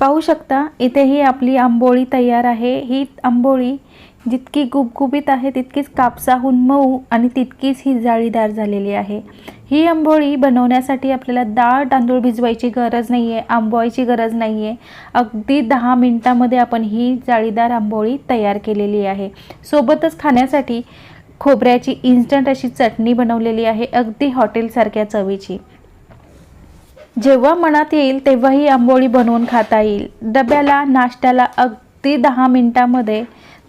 पाहू शकता इथे ही आपली आंबोळी तयार आहे. ही आंबोळी जितकी गुबगुबीत आहे तितकीच कापसाहून मऊ आणि तितकीच ही जाळीदार झालेली आहे. ही आंबोळी बनवण्यासाठी आपल्याला डाळ तांदूळ भिजवायची गरज नाही आहे आंबवायची गरज नाही आहे अगदी दहा मिनटामध्ये आपण ही जाळीदार आंबोळी तयार केलेली आहे. सोबतच खाण्यासाठी खोबऱ्याची इन्स्टंट अशी चटणी बनवलेली आहे अगदी हॉटेलसारख्या चवीची. जेव्हा मनात येईल तेव्हाही आंबोळी बनवून खाता येईल. डब्याला नाश्त्याला अगदी दहा मिनटामध्ये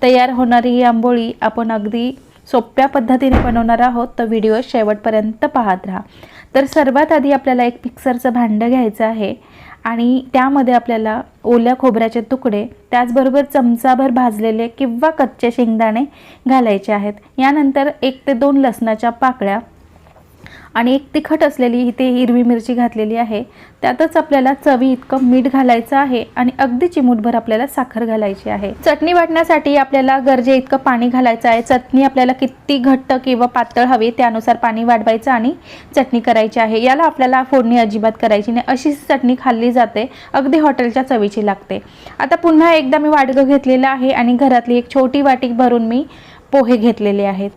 तयार होणारी ही आंबोळी आपण अगदी सोप्या पद्धतीने बनवणार आहोत. तर व्हिडिओ शेवटपर्यंत पाहत राहा. तर सर्वात आधी आपल्याला एक मिक्सरचं भांडं घ्यायचं आहे आणि त्यामध्ये आपल्याला ओल्या खोबऱ्याचे तुकडे त्याचबरोबर चमचाभर भाजलेले किंवा कच्चे शेंगदाणे घालायचे आहेत. यानंतर एक ते दोन लसणाच्या पाकळ्या आणि एक तिखट असलेली इथे हिरवी मिरची घातलेली आहे. त्यातच आपल्याला चवी इतकं मीठ घालायचं आहे आणि अगदी चिमूटभर आपल्याला साखर घालायची आहे. चटणी वाटण्यासाठी आपल्याला गरजे इतकं पाणी घालायचं आहे. चटणी आपल्याला किती घट्ट किंवा पातळ हवी त्यानुसार पाणी वाढवायचं आणि चटणी करायची आहे. याला आपल्याला फोडणी अजिबात करायची नाही. अशीच चटणी खाल्ली जाते. अगदी हॉटेलच्या चवीची लागते. आता पुन्हा एकदा मी वाडगं घेतलेलं आहे आणि घरातली एक छोटी वाटी भरून मी पोहे घेतलेले आहेत.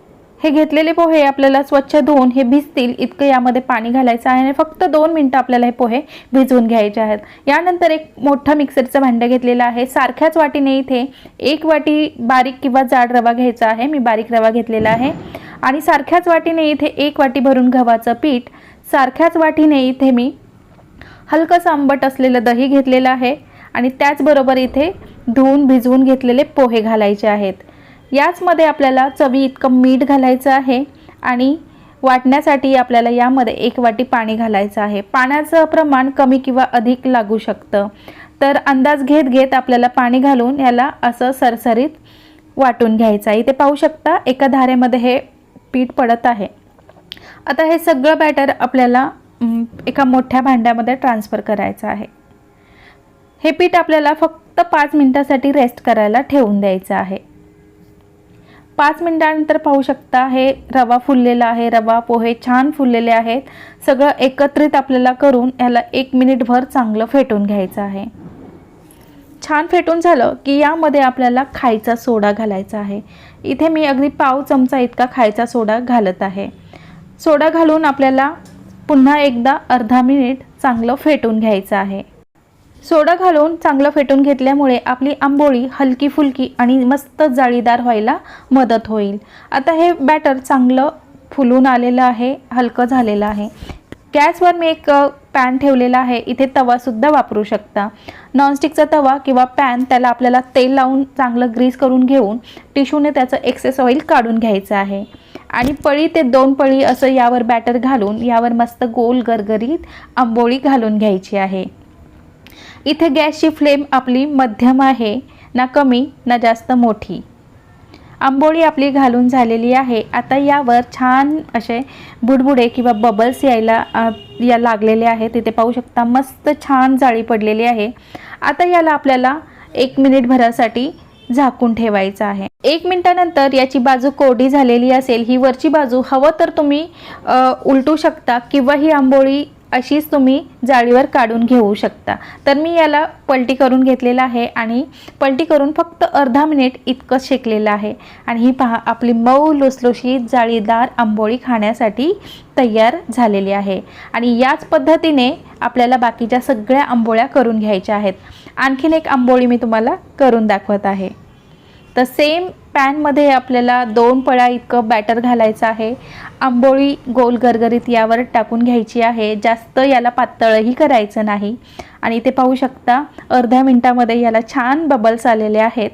हे घेतलेले पोहे आपल्याला स्वच्छ धुवून हे भिजतील इतकं यामध्ये पाणी घालायचं आहे आणि फक्त दोन मिनटं आपल्याला हे पोहे भिजवून घ्यायचे आहेत. यानंतर एक मोठं मिक्सरचं भांडं घेतलेलं आहे. सारख्याच वाटीने इथे एक वाटी बारीक किंवा जाड रवा घ्यायचा आहे. मी बारीक रवा घेतलेला आहे. आणि सारख्याच वाटीने इथे एक वाटी भरून गव्हाचं पीठ सारख्याच वाटीने इथे मी हलकंसं आंबट असलेलं दही घेतलेलं आहे. आणि त्याचबरोबर इथे धुवून भिजवून घेतलेले पोहे घालायचे आहेत. याचमध्ये आपल्याला चवी इतकं मीठ घालायचं आहे आणि वाटण्यासाठी आपल्याला यामध्ये एक वाटी पाणी घालायचं आहे. पाण्याचं प्रमाण कमी किंवा अधिक लागू शकतं. तर अंदाज घेत घेत आपल्याला पाणी घालून याला असं सरसरीत वाटून घ्यायचं आहे. इथे पाहू शकता एका धारेमध्ये हे पीठ पडत आहे. आता हे सगळं बॅटर आपल्याला एका मोठ्या भांड्यामध्ये ट्रान्सफर करायचं आहे. हे पीठ आपल्याला फक्त पाच मिनटासाठी रेस्ट करायला ठेवून द्यायचं आहे. पाच मिनिटानंतर पाहू शकता हे रवा फुललेला आहे रवा पोहे छान फुललेले आहेत. सगळं एकत्रित आपल्याला करून याला एक मिनिटभर चांगलं फेटून घ्यायचं आहे. छान फेटून झालं की यामध्ये आपल्याला खायचा सोडा घालायचा आहे. इथे मी अगदी पाव चमचा इतका खायचा सोडा घालत आहे. सोडा घालून आपल्याला पुन्हा एकदा अर्धा मिनिट चांगलं फेटून घ्यायचं आहे. सोडा घालून चांगलं फेटून घेतल्यामुळे आपली आंबोळी हलकी फुलकी आणि मस्त जाळीदार व्हायला मदत होईल. आता हे बॅटर चांगलं फुलून आलेलं आहे हलकं झालेलं आहे. गॅसवर मी एक पॅन ठेवलेला आहे. इथे तवासुद्धा वापरू शकता. नॉनस्टिकचा तवा किंवा पॅन त्याला आपल्याला तेल लावून चांगलं ग्रीस करून घेऊन टिश्यूने त्याचं एक्सेस ऑइल काढून घ्यायचं आहे. आणि पळी ते दोन पळी असं यावर बॅटर घालून यावर मस्त गोल गरगरीत आंबोळी घालून घ्यायची आहे. इथे गॅसची फ्लेम आपली मध्यम आहे ना कमी ना जास्त मोठी. आंबोळी आपली घालून झालेली आहे. आता यावर छान असे बुडबुडे किंवा बबल्स यायला या लागलेले आहेत. तिथे पाहू शकता मस्त छान जाळी पडलेली आहे. आता याला आपल्याला एक मिनिट भरासाठी झाकून ठेवायचं आहे. एक मिनिटानंतर याची बाजू कोरडी झालेली असेल ही वरची बाजू हवं तर तुम्ही उलटू शकता किंवा ही आंबोळी अशीच तुम्ही जाळीवर काढून घेऊ शकता. तर मी याला पलटी करून घेतलेला आहे आणि पलटी करून फक्त अर्धा मिनिट इतकं शेकलेलं आहे. आणि ही पहा आपली मऊ लुसलुशीत जाळीदार आंबोळी खाण्यासाठी तयार झालेली आहे. आणि याच पद्धतीने आपल्याला बाकीच्या सगळ्या आंबोळ्या करून घ्यायच्या आहेत. आणखीन एक आंबोळी मी तुम्हाला करून दाखवत आहे. तर सेम पॅनमध्ये आपल्याला दोन पळ्या इतकं बॅटर घालायचं आहे. आंबोळी गोल गरगरीत यावर टाकून घ्यायची आहे. जास्त याला पातळही करायचं नाही. आणि ते पाहू शकता अर्ध्या मिनटामध्ये याला छान बबल्स आलेले आहेत.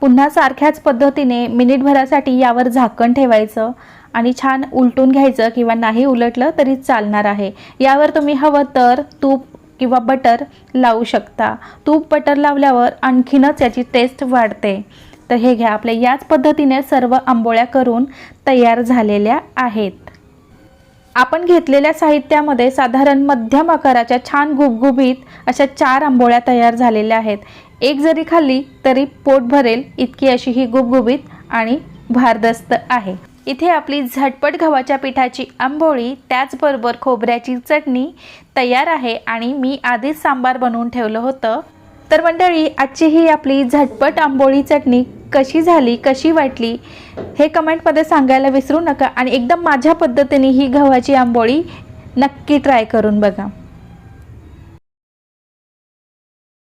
पुन्हा सारख्याच पद्धतीने मिनिटभरासाठी यावर झाकण ठेवायचं आणि छान उलटून घ्यायचं किंवा नाही उलटलं तरी चालणार आहे. यावर तुम्ही हवं तर तूप किंवा बटर लावू शकता. तूप बटर लावल्यावर आणखीनच याची टेस्ट वाढते. तर हे घ्या आपल्या याच पद्धतीने सर्व आंबोळ्या करून तयार झालेल्या आहेत. आपण घेतलेल्या साहित्यामध्ये साधारण मध्यम आकाराच्या छान गुबगुबीत अशा चार आंबोळ्या तयार झालेल्या आहेत. एक जरी खाल्ली तरी पोट भरेल इतकी अशी ही गुबगुबीत आणि भारदस्त आहे. इथे आपली झटपट गव्हाच्या पिठाची आंबोळी त्याचबरोबर खोबऱ्याची चटणी तयार आहे आणि मी आधीच सांबार बनवून ठेवलं होतं. तर मंडळी आजची ही आपली झटपट आंबोळी चटणी कशी झाली कशी वाटली हे कमेंटमध्ये सांगायला विसरू नका. आणि एकदम माझ्या पद्धतीने ही गव्हाची आंबोळी नक्की ट्राय करून बघा.